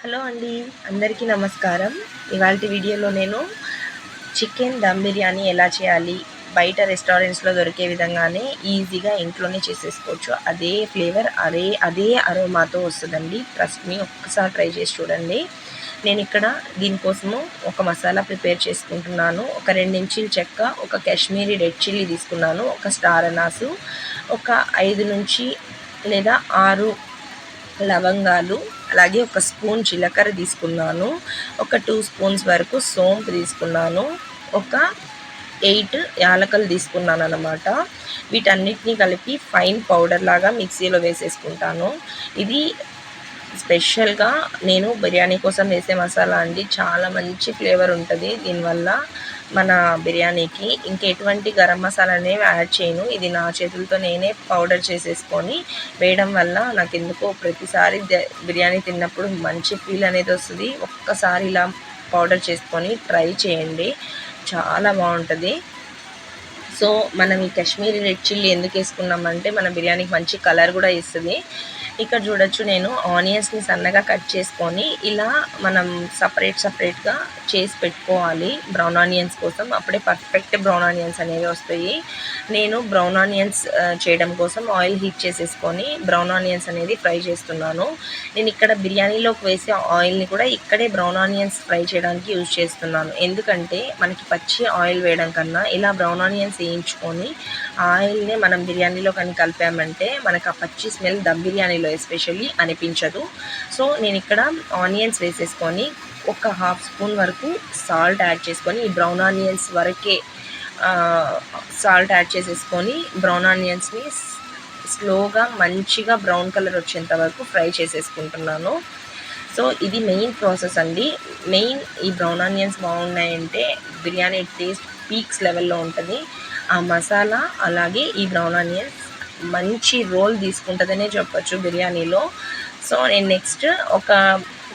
Hello అండి అందరికీ నమస్కారం. ఇవాళ వీడియోలో నేను చికెన్ దమ్ బిర్యానీ ఎలా చేయాలి బయట రెస్టారెంట్స్లో దొరికే విధంగానే ఈజీగా ఇంట్లోనే చేసేసుకోవచ్చు. అదే ఫ్లేవర్ అదే అదే అరోమాతో వస్తుందండి. ట్రస్ట్ మీ ఒక్కసారి ట్రై చేసి చూడండి. నేను ఇక్కడ దీనికోసము ఒక మసాలా ప్రిపేర్ చేసుకుంటున్నాను. ఒక రెండించీల చెక్క ఒక కాశ్మీరీ రెడ్ చిల్లీ తీసుకున్నాను. ఒక స్టార్ అనాసు ఒక ఐదు నుంచి లేదా ఆరు లవంగాలు అలాగే ఒక స్పూన్ జీలకర్ర తీసుకున్నాను. ఒక టూ స్పూన్స్ వరకు సోంపు తీసుకున్నాను. ఒక ఎయిట్ యాలకలు తీసుకున్నాను అనమాట వీటన్నిటిని కలిపి ఫైన్ పౌడర్ లాగా మిక్సీలో వేసేసుకుంటాను. ఇది స్పెషల్గా నేను బిర్యానీ కోసం వేసే మసాలా అండి. చాలా మంచి ఫ్లేవర్ ఉంటుంది దీనివల్ల. మన బిర్యానీకి ఇంకెటువంటి గరం మసాలా అనేవి యాడ్ చేయను. ఇది నా చేతులతో నేనే పౌడర్ చేసేసుకొని వేయడం వల్ల నాకు ఎందుకో ప్రతిసారి బిర్యానీ తిన్నప్పుడు మంచి ఫీల్ అనేది వస్తుంది. ఒక్కసారి ఇలా పౌడర్ చేసుకొని ట్రై చేయండి. చాలా బాగుంటుంది. సో మనం ఈ కాశ్మీరీ రెడ్ చిల్లీ ఎందుకు వేసుకున్నామంటే మన బిర్యానీకి మంచి కలర్ కూడా ఇస్తుంది. ఇక్కడ చూడొచ్చు నేను ఆనియన్స్ని సన్నగా కట్ చేసుకొని ఇలా మనం సపరేట్ సపరేట్గా చేసి పెట్టుకోవాలి. బ్రౌన్ ఆనియన్స్ కోసం అప్పుడే పర్ఫెక్ట్ బ్రౌన్ ఆనియన్స్ అనేవి వస్తాయి. నేను బ్రౌన్ ఆనియన్స్ చేయడం కోసం ఆయిల్ హీట్ చేసేసుకొని బ్రౌన్ ఆనియన్స్ అనేది ఫ్రై చేస్తున్నాను. నేను ఇక్కడ బిర్యానీలోకి వేసే ఆయిల్ని కూడా ఇక్కడే బ్రౌన్ ఆనియన్స్ ఫ్రై చేయడానికి యూజ్ చేస్తున్నాను. ఎందుకంటే మనకి పచ్చి ఆయిల్ వేయడం కన్నా ఇలా బ్రౌన్ ఆనియన్స్ వేయించుకొని ఆయిల్ని మనం బిర్యానీలో కానీ కలిపామంటే మనకు ఆ పచ్చి స్మెల్ దమ్ బిర్యానీలో ఇందులో ఎస్పెషల్లీ అనిపించదు. సో నేను ఇక్కడ ఆనియన్స్ వేసేసుకొని ఒక హాఫ్ స్పూన్ వరకు సాల్ట్ యాడ్ చేసుకొని ఈ బ్రౌన్ ఆనియన్స్ వరకే సాల్ట్ యాడ్ చేసేసుకొని బ్రౌన్ ఆనియన్స్ని స్లోగా మంచిగా బ్రౌన్ కలర్ వచ్చేంత వరకు ఫ్రై చేసేసుకుంటున్నాను. సో ఇది మెయిన్ ప్రాసెస్ అండి. మెయిన్ ఈ బ్రౌన్ ఆనియన్స్ బాగున్నాయంటే బిర్యానీ టేస్ట్ పీక్స్ లెవెల్లో ఉంటుంది. ఆ మసాలా అలాగే ఈ బ్రౌన్ ఆనియన్స్ మంచి రోల్ తీసుకుంటుందనే చెప్పచ్చు బిర్యానీలో. సో నేను నెక్స్ట్ ఒక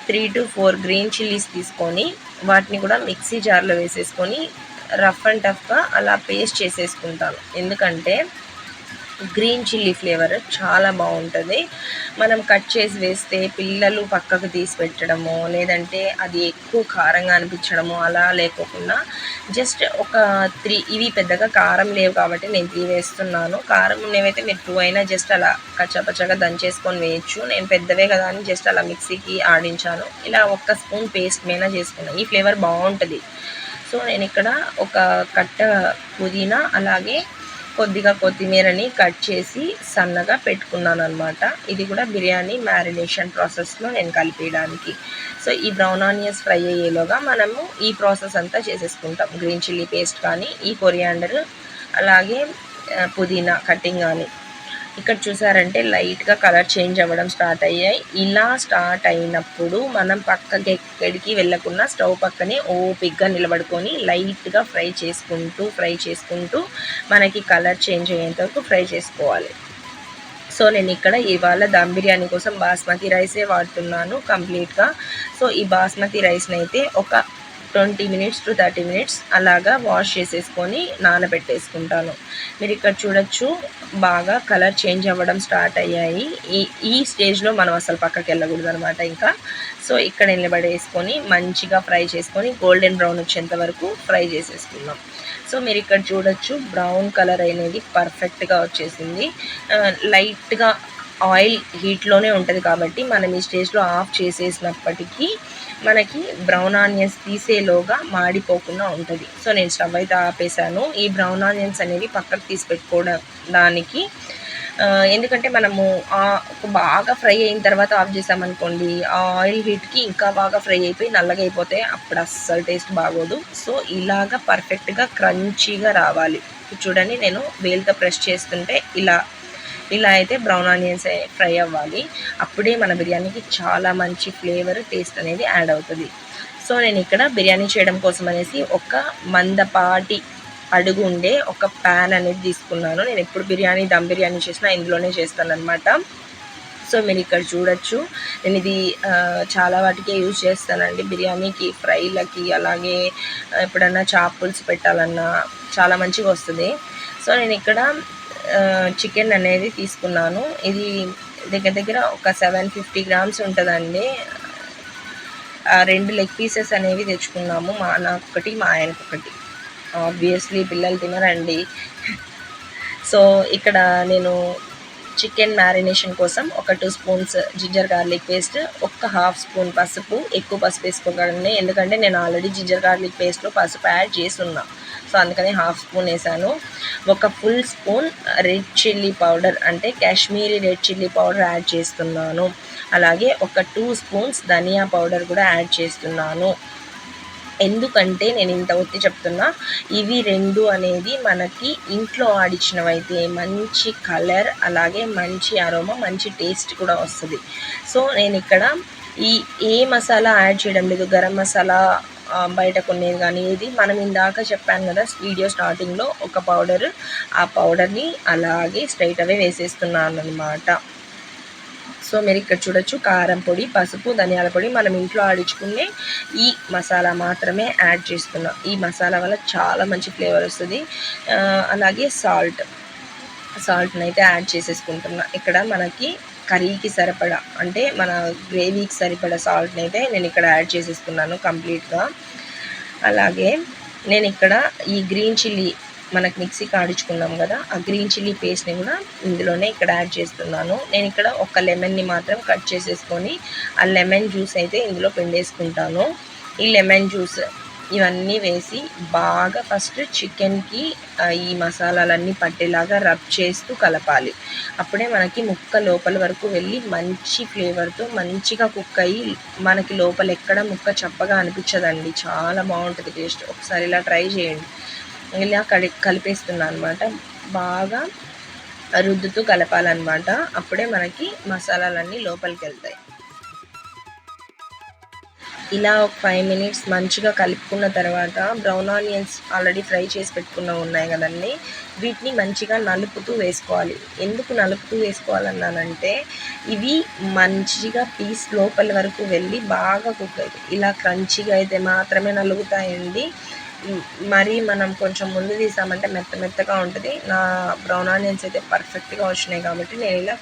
three to four green chillies తీసుకొని వాటిని కూడా మిక్సీ జార్లో వేసేసుకొని రఫ్ అండ్ టఫ్గా అలా పేస్ట్ చేసేసుకుంటాను. ఎందుకంటే గ్రీన్ చిల్లీ ఫ్లేవర్ చాలా బాగుంటుంది. మనం కట్ చేసి వేస్తే పిల్లలు పక్కకు తీసి పెట్టడము లేదంటే అది ఎక్కువ కారంగా అనిపించడము అలా లేకోకుండా జస్ట్ ఒక త్రీ ఇవి పెద్దగా కారం లేవు కాబట్టి నేను త్రీ వేస్తున్నాను. కారం ఉన్నవైతే మీరు టూ అయినా జస్ట్ అలా కచ్చపచ్చగా దంచేసుకొని వేయచ్చు. నేను పెద్దవే కదా అని జస్ట్ అలా మిక్సీకి ఆడించాను. ఇలా ఒక్క స్పూన్ పేస్ట్ మీద చేసుకున్నాను. ఈ ఫ్లేవర్ బాగుంటుంది. సో నేను ఇక్కడ ఒక కట్ట పుదీనా అలాగే కొద్దిగా కొత్తిమీరని కట్ చేసి సన్నగా పెట్టుకున్నాను అనమాట ఇది కూడా బిర్యానీ మ్యారినేషన్ ప్రాసెస్లో నేను కలిపేయడానికి. సో ఈ బ్రౌన్ ఆనియన్స్ ఫ్రై అయ్యేలోగా మనము ఈ ప్రాసెస్ అంతా చేసేసుకుంటాం. గ్రీన్ చిల్లీ పేస్ట్ కానీ ఈ కొరియాండర్ అలాగే పుదీనా కటింగ్ కానీ. ఇక్కడ చూసారంటే లైట్గా కలర్ చేంజ్ అవ్వడం స్టార్ట్ అయ్యాయి. ఇలా స్టార్ట్ అయినప్పుడు మనం పక్కకి ఎక్కడికి వెళ్ళకుండా స్టవ్ పక్కనే ఓపిక్గా నిలబడుకొని లైట్గా ఫ్రై చేసుకుంటూ ఫ్రై చేసుకుంటూ మనకి కలర్ చేంజ్ అయ్యేంత వరకు ఫ్రై చేసుకోవాలి. సో నేను ఇక్కడ ఇవాళ దమ్ బిర్యానీ కోసం బాస్మతి రైసే వాడుతున్నాను కంప్లీట్గా. సో ఈ బాస్మతి రైస్ని అయితే ఒక twenty minutes to thirty minutes అలాగా వాష్ చేసేసుకొని నానబెట్టేసుకుంటాను. మీరు ఇక్కడ చూడొచ్చు బాగా కలర్ చేంజ్ అవ్వడం స్టార్ట్ అయ్యాయి. ఈ ఈ స్టేజ్లో మనం అసలు పక్కకి వెళ్ళకూడదు అనమాట ఇంకా. సో ఇక్కడ నిలబడేసుకొని మంచిగా ఫ్రై చేసుకొని గోల్డెన్ బ్రౌన్ వచ్చేంత వరకు ఫ్రై చేసేసుకుందాం. సో మీరు ఇక్కడ చూడొచ్చు బ్రౌన్ కలర్ అనేది పర్ఫెక్ట్గా వచ్చేసింది. లైట్గా ఆయిల్ హీట్లోనే ఉంటుంది కాబట్టి మనం ఈ స్టేజ్లో ఆఫ్ చేసేసినప్పటికీ మనకి బ్రౌన్ ఆనియన్స్ తీసేలోగా మాడిపోకుండా ఉంటుంది. సో నేను స్టవ్ అయితే ఆపేసాను ఈ బ్రౌన్ ఆనియన్స్ అనేవి పక్కకు తీసి పెట్టుకోవడానికి ఎందుకంటే మనము బాగా ఫ్రై అయిన తర్వాత ఆఫ్ చేసామనుకోండి ఆ ఆయిల్ హీట్కి ఇంకా బాగా ఫ్రై అయిపోయి నల్లగా అయిపోతే అప్పుడు అస్సలు టేస్ట్ బాగోదు. సో ఇలాగా పర్ఫెక్ట్గా క్రంచీగా రావాలి. చూడండి నేను వేలుతో ప్రెస్ చేస్తుంటే ఇలా ఇలా అయితే బ్రౌన్ ఆనియన్స్ ఫ్రై అవ్వాలి. అప్పుడే మన బిర్యానీకి చాలా మంచి ఫ్లేవర్ టేస్ట్ అనేది యాడ్ అవుతుంది. సో నేను ఇక్కడ బిర్యానీ చేయడం కోసం అనేసి ఒక మందపాటి అడుగు ఉండే ఒక ప్యాన్ అనేది తీసుకున్నాను. నేను ఎప్పుడు బిర్యానీ దమ్ బిర్యానీ చేసినా ఇందులోనే చేస్తాను అనమాట సో మీరు ఇక్కడ చూడొచ్చు. నేను ఇది చాలా వాటికే యూజ్ చేస్తానండి. బిర్యానీకి ఫ్రైలకి అలాగే ఎప్పుడన్నా చాపుల్స్ పెట్టాలన్నా చాలా మంచిగా వస్తుంది. సో నేను ఇక్కడ చికెన్ అనేది తీసుకున్నాను. ఇది దగ్గర దగ్గర ఒక సెవెన్ ఫిఫ్టీ గ్రామ్స్ ఉంటుందండి. రెండు లెగ్ పీసెస్ అనేవి తెచ్చుకున్నాము. మా నాకు ఒకటి మా ఆయనకు ఒకటి ఆబ్వియస్లీ పిల్లలు తినరండి. సో ఇక్కడ నేను చికెన్ మ్యారినేషన్ కోసం ఒక two spoons ginger garlic paste ఒక్క హాఫ్ స్పూన్ పసుపు ఎక్కువ పసుపు వేసుకోకండి. ఎందుకంటే నేను ఆల్రెడీ జింజర్ గార్లిక్ పేస్ట్లో పసుపు యాడ్ చేస్తున్నా. సో అందుకని హాఫ్ స్పూన్ వేసాను. ఒక full spoon red chilli powder అంటే Kashmiri red chilli powder add చేస్తున్నాను. అలాగే ఒక టూ స్పూన్స్ ధనియా పౌడర్ కూడా యాడ్ చేస్తున్నాను. ఎందుకంటే నేను ఇంత ఒత్తి చెప్తున్నా ఇవి రెండు అనేది మనకి ఇంట్లో ఆడిచ్చినవైతే మంచి కలర్ అలాగే మంచి అరోమా మంచి టేస్ట్ కూడా వస్తుంది. సో నేను ఇక్కడ ఈ ఏ మసాలా యాడ్ చేయడం లేదు. గరం మసాలా బయట కొనేది కానీ ఇది మనం ఇందాక చెప్పాను కదా వీడియో స్టార్టింగ్లో ఒక పౌడర్ ఆ పౌడర్ని అలాగే స్ట్రైట్ అవే వేసేస్తున్నాను అనమాట సో మీరు ఇక్కడ చూడొచ్చు కారం పొడి పసుపు ధనియాల పొడి మనం ఇంట్లో ఆడించుకునే ఈ మసాలా మాత్రమే యాడ్ చేస్తున్నాం. ఈ మసాలా వల్ల చాలా మంచి ఫ్లేవర్ వస్తుంది. అలాగే సాల్ట్. సాల్ట్ని అయితే యాడ్ చేసేసుకుంటున్నా. ఇక్కడ మనకి కర్రీకి సరిపడా అంటే మన గ్రేవీకి సరిపడా సాల్ట్ని అయితే నేను ఇక్కడ యాడ్ చేసేసుకున్నాను కంప్లీట్గా. అలాగే నేను ఇక్కడ ఈ గ్రీన్ చిల్లీ మనకు మిక్సీ కాడించుకున్నాం కదా ఆ గ్రీన్ చిల్లీ పేస్ట్ని కూడా ఇందులోనే ఇక్కడ యాడ్ చేస్తున్నాను. నేను ఇక్కడ ఒక లెమన్ని మాత్రం కట్ చేసేసుకొని ఆ లెమన్ జ్యూస్ అయితే ఇందులో పిండేసుకుంటాను. ఈ లెమన్ జ్యూస్ ఇవన్నీ వేసి బాగా ఫస్ట్ చికెన్కి ఈ మసాలాలన్నీ పట్టేలాగా రబ్ చేస్తూ కలపాలి. అప్పుడే మనకి ముక్క లోపల వరకు వెళ్ళి మంచి ఫ్లేవర్తో మంచిగా కుక్ అయ్యి మనకి లోపల ఎక్కడ ముక్క చప్పగా అనిపించదండి. చాలా బాగుంటుంది టేస్ట్. ఒకసారి ఇలా ట్రై చేయండి. ఇలా కలి కలిపేస్తున్నాను అనమాట బాగా రుద్దుతూ కలపాలన్నమాట. అప్పుడే మనకి మసాలాలన్నీ లోపలికి వెళ్తాయి ఇలా ఒక ఫైవ్ మినిట్స్ మంచిగా కలుపుకున్న తర్వాత బ్రౌన్ ఆనియన్స్ ఆల్రెడీ ఫ్రై చేసి పెట్టుకున్న ఉన్నాయి కదండి. వీటిని మంచిగా నలుపుతూ వేసుకోవాలి. ఎందుకు నలుపుతూ వేసుకోవాలన్నానంటే ఇవి మంచిగా పీస్ లోపల వరకు వెళ్ళి బాగా కుక్ అవుతాయి. ఇలా క్రంచిగా అయితే మాత్రమే నలుగుతాయండి. మరి మనం కొంచెం ముందు తీసామంటే మెత్త మెత్తగా ఉంటుంది. నా బ్రౌన్ ఆనియన్స్ అయితే పర్ఫెక్ట్గా వచ్చినాయి కాబట్టి నేను ఇలా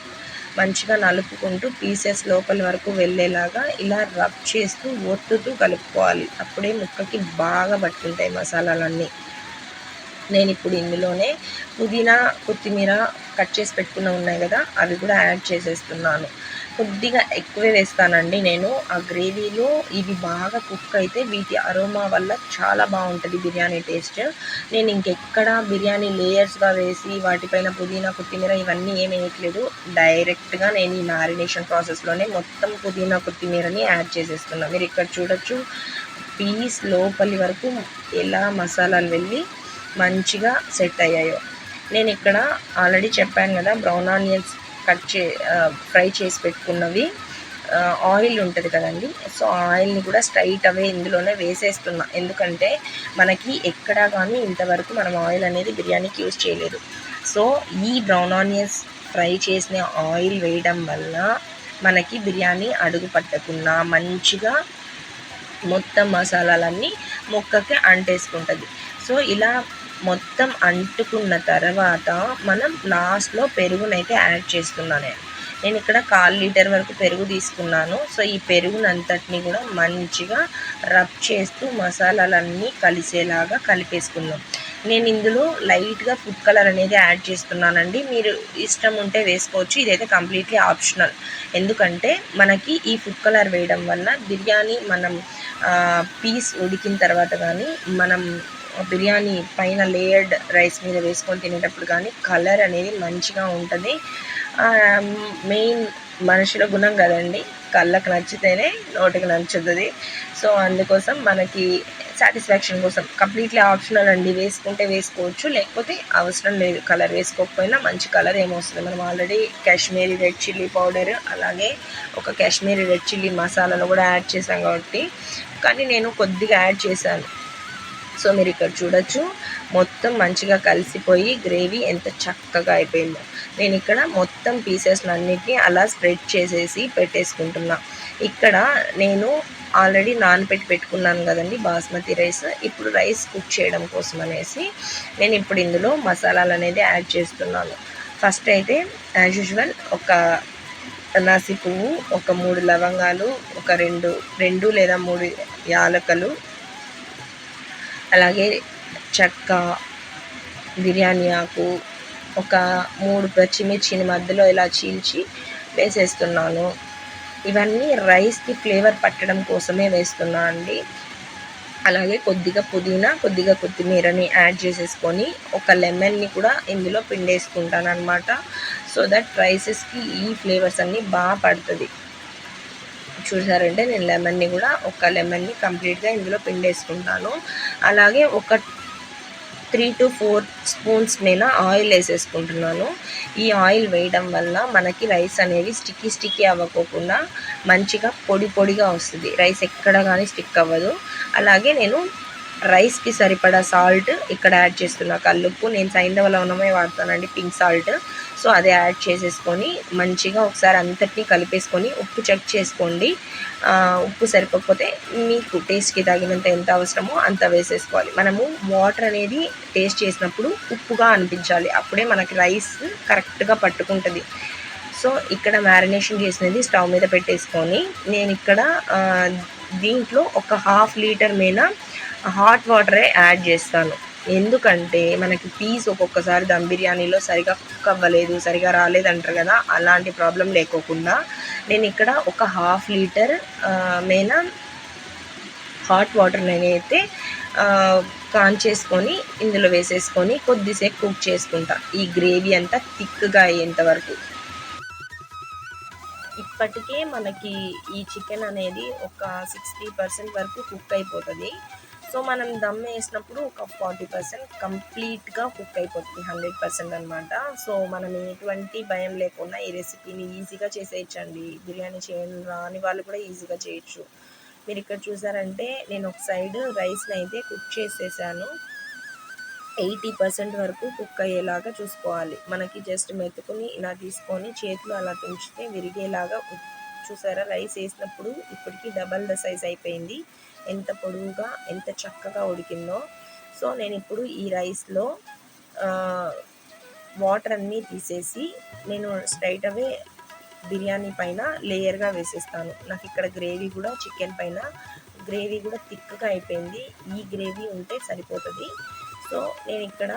మంచిగా నలుపుకుంటూ పీసెస్ లోపల వరకు వెళ్ళేలాగా ఇలా రబ్ చేస్తూ ఒత్తుతూ కలుపుకోవాలి. అప్పుడే ముక్కకి బాగా పట్టుకుంటాయి మసాలాలన్నీ. నేను ఇప్పుడు ఇందులోనే పుదీనా కొత్తిమీర కట్ చేసి పెట్టుకున్న ఉన్నాయి కదా అవి కూడా యాడ్ చేసేస్తున్నాను. కొద్దిగా ఎక్కువే వేస్తానండి నేను. ఆ గ్రేవీలో ఇవి బాగా కుక్ అయితే వీటి అరోమా వల్ల చాలా బాగుంటుంది బిర్యానీ టేస్ట్. నేను ఇంకెక్కడ బిర్యానీ లేయర్స్గా వేసి వాటిపైన పుదీనా కొత్తిమీర ఇవన్నీ ఏం వేయట్లేదు. డైరెక్ట్గా నేను ఈ మ్యారినేషన్ ప్రాసెస్లోనే మొత్తం పుదీనా కొత్తిమీరని యాడ్ చేసేస్తున్నాను మీరు ఇక్కడ చూడొచ్చు పీస్ లోపలి వరకు ఎలా మసాలాలు వెళ్ళి మంచిగా సెట్ అయ్యాయో. నేను ఇక్కడ ఆల్రెడీ చెప్పాను కదా బ్రౌన్ ఆనియన్స్ కట్ చే ఫ్రై చేసి పెట్టుకున్నవి. ఆయిల్ ఉంటుంది కదండి. సో ఆయిల్ని కూడా స్ట్రైట్ అవే ఇందులోనే వేసేస్తున్నా. ఎందుకంటే మనకి ఎక్కడా కానీ ఇంతవరకు మనం ఆయిల్ అనేది బిర్యానీకి యూజ్ చేయలేదు. సో ఈ బ్రౌన్ ఆనియన్స్ ఫ్రై చేసిన ఆయిల్ వేయడం వల్ల మనకి బిర్యానీ అడుగు పట్టకుండా మంచిగా మొత్తం మసాలాలన్నీ ముక్కకి అంటేసుకుంటుంది. సో ఇలా మొత్తం అంటుకున్న తర్వాత మనం లాస్ట్లో పెరుగునైతే యాడ్ చేస్తున్నాను నేను నేను ఇక్కడ కాల్ లీటర్ వరకు పెరుగు తీసుకున్నాను. సో ఈ పెరుగునంతటిని కూడా మంచిగా రబ్ చేస్తూ మసాలాలన్నీ కలిసేలాగా కలిపేసుకున్నాం నేను ఇందులో లైట్గా ఫుడ్ కలర్ అనేది యాడ్ చేస్తున్నానండి. మీరు ఇష్టం ఉంటే వేసుకోవచ్చు. ఇదైతే కంప్లీట్లీ ఆప్షనల్ ఎందుకంటే మనకి ఈ ఫుడ్ కలర్ వేయడం వల్ల బిర్యానీ మనం పీస్ ఉడికిన తర్వాత కానీ మనం బిర్యానీ పైన లేయర్డ్ రైస్ మీద వేసుకొని తినేటప్పుడు కానీ కలర్ అనేది మంచిగా ఉంటుంది. మెయిన్ మనుషుల గుణం కదండి కళ్ళకు నచ్చితేనే నోటికి నచ్చుతుంది. సో అందుకోసం మనకి సాటిస్ఫాక్షన్ కోసం కంప్లీట్లీ ఆప్షనల్ అండి వేసుకుంటే వేసుకోవచ్చు లేకపోతే అవసరం లేదు. కలర్ వేసుకోకపోయినా మంచి కలర్ ఏమొస్తుంది? మనం already Kashmiri red chilli powder అలాగే ఒక కాశ్మీరీ రెడ్ చిల్లీ మసాలాను కూడా యాడ్ చేసాం కాబట్టి. కానీ నేను కొద్దిగా యాడ్ చేశాను. సో మీరు ఇక్కడ చూడొచ్చు. మొత్తం మంచిగా కలిసిపోయి గ్రేవీ ఎంత చక్కగా అయిపోయిందో. నేను ఇక్కడ మొత్తం పీసెస్ అన్నిటిని అలా స్ప్రెడ్ చేసేసి పెట్టేసుకుంటున్నా. ఇక్కడ నేను ఆల్రెడీ నానబెట్టి పెట్టుకున్నాను కదండి బాస్మతి రైస్. ఇప్పుడు రైస్ కుక్ చేయడం కోసం అనేసి నేను ఇప్పుడు ఇందులో మసాలాలు అనేది యాడ్ చేస్తున్నాను. ఫస్ట్ అయితే యాజ్ యూజువల్ ఒక అనాసి పువ్వు ఒక మూడు లవంగాలు ఒక రెండు రెండు లేదా మూడు యాలకలు అలాగే చెక్క బిర్యానీ ఆకు ఒక మూడు పచ్చిమిర్చిని మధ్యలో ఇలా చీల్చి వేసేస్తున్నాను. ఇవన్నీ రైస్కి ఫ్లేవర్ పట్టడం కోసమే వేస్తున్నా అండి. అలాగే కొద్దిగా పుదీనా కొద్దిగా కొత్తిమీరని యాడ్ చేసేసుకొని ఒక లెమన్ని కూడా ఇందులో పిండేసుకుంటాను అనమాట సో దట్ రైసెస్కి ఈ ఫ్లేవర్స్ అన్నీ బాగా పడుతుంది. చూసారంటే నేను లెమన్ని కూడా ఒక లెమన్ని కంప్లీట్గా ఇందులో పిండేసుకుంటాను. అలాగే ఒక త్రీ టు ఫోర్ స్పూన్స్ నేను ఆయిల్ వేసేసుకుంటున్నాను. ఈ ఆయిల్ వేయడం వల్ల మనకి రైస్ అనేది స్టిక్కీ స్టిక్కీ అవ్వకోకుండా మంచిగా పొడి పొడిగా వస్తుంది. రైస్ ఎక్కడ కానీ స్టిక్ అవ్వదు. అలాగే నేను రైస్కి సరిపడా సాల్ట్ ఇక్కడ యాడ్ చేస్తున్నా. కల్లుప్పు నేను సైంధవ లవణమే వాడతానండి పింక్ సాల్ట్. సో అదే యాడ్ చేసేసుకొని మంచిగా ఒకసారి అంతటినీ కలిపేసుకొని ఉప్పు చెక్ చేసుకోండి. ఉప్పు సరిపోకపోతే మీకు టేస్ట్కి తగినంత ఎంత అవసరమో అంత వేసేసుకోవాలి. మనము వాటర్ అనేది టేస్ట్ చేసినప్పుడు ఉప్పుగా అనిపించాలి. అప్పుడే మనకి రైస్ కరెక్ట్గా పట్టుకుంటుంది. సో ఇక్కడ మ్యారినేషన్ చేసినది స్టవ్ మీద పెట్టేసుకొని నేను ఇక్కడ దీంట్లో ఒక హాఫ్ లీటర్ మీద హాట్ వాటరే యాడ్ చేస్తాను. ఎందుకంటే మనకి పీస్ ఒక్కొక్కసారి దమ్ బిర్యానీలో సరిగా కుక్ అవ్వలేదు సరిగా రాలేదంటారు కదా అలాంటి ప్రాబ్లం లేకోకుండా నేను ఇక్కడ ఒక హాఫ్ లీటర్ మేన హాట్ వాటర్ నేనైతే కాన్ చేసుకొని ఇందులో వేసేసుకొని కొద్దిసేపు కుక్ చేసుకుంటా. ఈ గ్రేవీ అంతా థిక్గా అయ్యేంత వరకు. ఇప్పటికే మనకి ఈ చికెన్ అనేది ఒక సిక్స్టీ పర్సెంట్ వరకు కుక్ అయిపోతుంది. సో మనం దమ్ వేసినప్పుడు ఒక ఫార్టీ పర్సెంట్ కంప్లీట్గా కుక్ అయిపోతుంది హండ్రెడ్ పర్సెంట్ అనమాట సో మనం ఎటువంటి భయం లేకుండా ఈ రెసిపీని ఈజీగా చేసేయచ్చండి. బిర్యానీ చేయని రాని వాళ్ళు కూడా ఈజీగా చేయొచ్చు. మీరు ఇక్కడ చూసారంటే నేను ఒక సైడ్ రైస్ని అయితే కుక్ చేసేసాను. ఎయిటీ పర్సెంట్ వరకు కుక్ అయ్యేలాగా చూసుకోవాలి. మనకి జస్ట్ మెతుకుని ఇలా తీసుకొని చేతులు అలా తుంచితే విరిగేలాగా చూసారా రైస్ వేసినప్పుడు ఇప్పటికీ డబల్ ద సైజ్ అయిపోయింది. ఎంత పొడవుగా ఎంత చక్కగా ఉడికిందో. సో నేను ఇప్పుడు ఈ రైస్లో వాటర్ అన్నీ తీసేసి నేను స్ట్రైట్ అవే బిర్యానీ పైన లేయర్గా వేసేస్తాను. నాకు ఇక్కడ గ్రేవీ కూడా చికెన్ పైన గ్రేవీ కూడా థిక్గా అయిపోయింది. ఈ గ్రేవీ ఉంటే సరిపోతుంది. సో నేను ఇక్కడ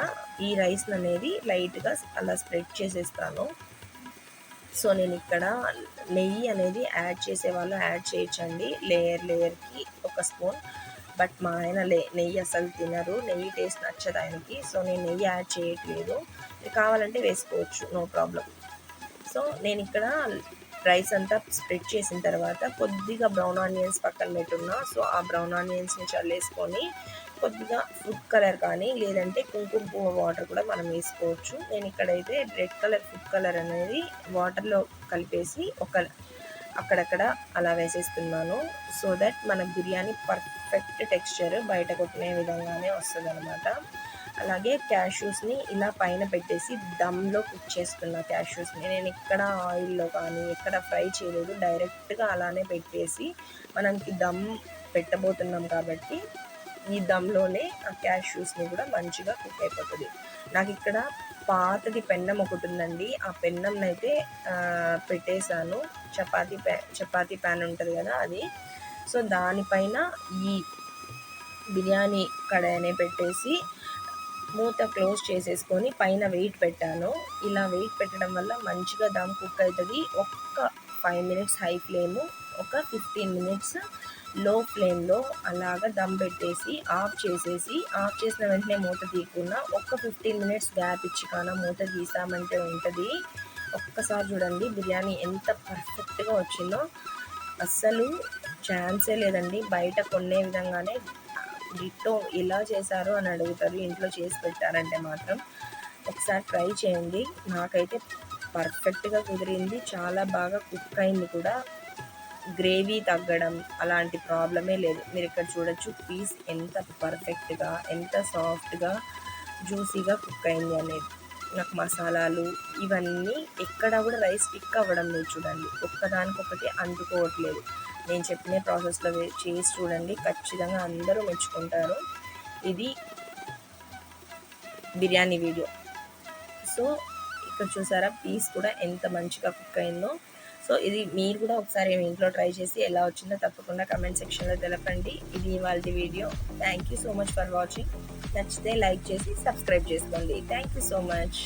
ఈ రైస్ అనేది లైట్గా అలా స్ప్రెడ్ చేసేస్తాను. సో నేను ఇక్కడ నెయ్యి అనేది యాడ్ చేసే వాళ్ళు యాడ్ చేయొచ్చండి. లేయర్ లేయర్కి ఒక స్పూన్. బట్ మా ఆయన లే నెయ్యి అసలు తినరు నెయ్యి టేస్ట్ నచ్చదు ఆయనకి. సో నేను నెయ్యి యాడ్ చేయట్లేదు. కావాలంటే వేసుకోవచ్చు. No problem. సో నేను ఇక్కడ రైస్ అంతా స్ప్రెడ్ చేసిన తర్వాత కొద్దిగా బ్రౌన్ ఆనియన్స్ పక్కన పెట్టున్నా. సో ఆ బ్రౌన్ ఆనియన్స్ని చల్లేసుకొని కొద్దిగా ఫుడ్ కలర్ కానీ లేదంటే కుంకుమ పువ్వు వాటర్ కూడా మనం వేసుకోవచ్చు. నేను ఇక్కడైతే రెడ్ కలర్ ఫుడ్ కలర్ అనేది వాటర్లో కలిపేసి ఒక అక్కడక్కడ అలా వేసేస్తున్నాను. సో దట్ మన బిర్యానీ పర్ఫెక్ట్ టెక్స్చర్ బయట కొట్టిన విధంగానే వస్తుంది అనమాట అలాగే క్యాష్యూస్ని ఇలా పైన పెట్టేసి దమ్లో కుక్ చేసుకున్న క్యాష్యూస్ని నేను ఎక్కడ ఆయిల్లో కానీ ఎక్కడ ఫ్రై చేయలేదు. డైరెక్ట్గా అలానే పెట్టేసి మనకి దమ్ పెట్టబోతున్నాం కాబట్టి ఈ దమ్లోనే ఆ క్యాష్యూస్ని కూడా మంచిగా కుక్ అయిపోతుంది. నాకు ఇక్కడ పాతది పెన్నం ఒకటి ఉందండి ఆ పెన్నంనైతే అయితే పెట్టేశాను. చపాతీ ప్యా చపాతీ ప్యాన్ ఉంటుంది కదా అది. సో దానిపైన ఈ బిర్యానీ కడాయినే పెట్టేసి మూత క్లోజ్ చేసేసుకొని పైన వెయిట్ పెట్టాను. ఇలా వెయిట్ పెట్టడం వల్ల మంచిగా దమ్ కుక్ అవుతుంది ఒక్క ఫైవ్ మినిట్స్ హై ఫ్లేము ఒక ఫిఫ్టీన్ మినిట్స్ లో ఫ్లేమ్లో అలాగ దమ్ పెట్టేసి ఆఫ్ చేసేసి ఆఫ్ చేసిన వెంటనే మూత తీయకుండా ఒక్క ఫిఫ్టీన్ మినిట్స్ గ్యాప్ ఇచ్చి కానీ మూత తీసామంటే ఉంటుంది. ఒక్కసారి చూడండి బిర్యానీ ఎంత పర్ఫెక్ట్గా వచ్చిందో. అస్సలు ఛాన్సే లేదండి. బయట కొనే విధంగానే డిట్టో ఎలా చేశారు అని అడుగుతారు. ఇంట్లో చేసి పెట్టారంటే మాత్రం ఒకసారి ట్రై చేయండి. నాకైతే పర్ఫెక్ట్గా కుదిరింది. చాలా బాగా కుక్ అయింది కూడా. గ్రేవీ తగ్గడం అలాంటి ప్రాబ్లమే లేదు. మీరు ఇక్కడ చూడొచ్చు పీస్ ఎంత పర్ఫెక్ట్గా ఎంత సాఫ్ట్గా జ్యూసీగా కుక్ అయింది అనేది. నాకు మసాలాలు ఇవన్నీ ఎక్కడ కూడా రైస్ పిక్ అవ్వడం లేదు చూడండి. ఒక్కదానికొకటి అందుకోవట్లేదు. నేను చెప్పిన ప్రాసెస్లో చేసి చూడండి. ఖచ్చితంగా అందరూ మెచ్చుకుంటారు. ఇది బిర్యానీ వీడియో. సో ఇక్కడ చూసారా పీస్ కూడా ఎంత మంచిగా కుక్ అయిందో. సో ఇది మీరు కూడా ఒకసారి మీ ఇంట్లో ట్రై చేసి ఎలా వచ్చిందో తప్పకుండా కమెంట్ సెక్షన్లో తెలపండి. ఇది ఇవాళ video thank you so much for watching నచ్చితే లైక్ చేసి సబ్స్క్రైబ్ చేసుకోండి. Thank you so much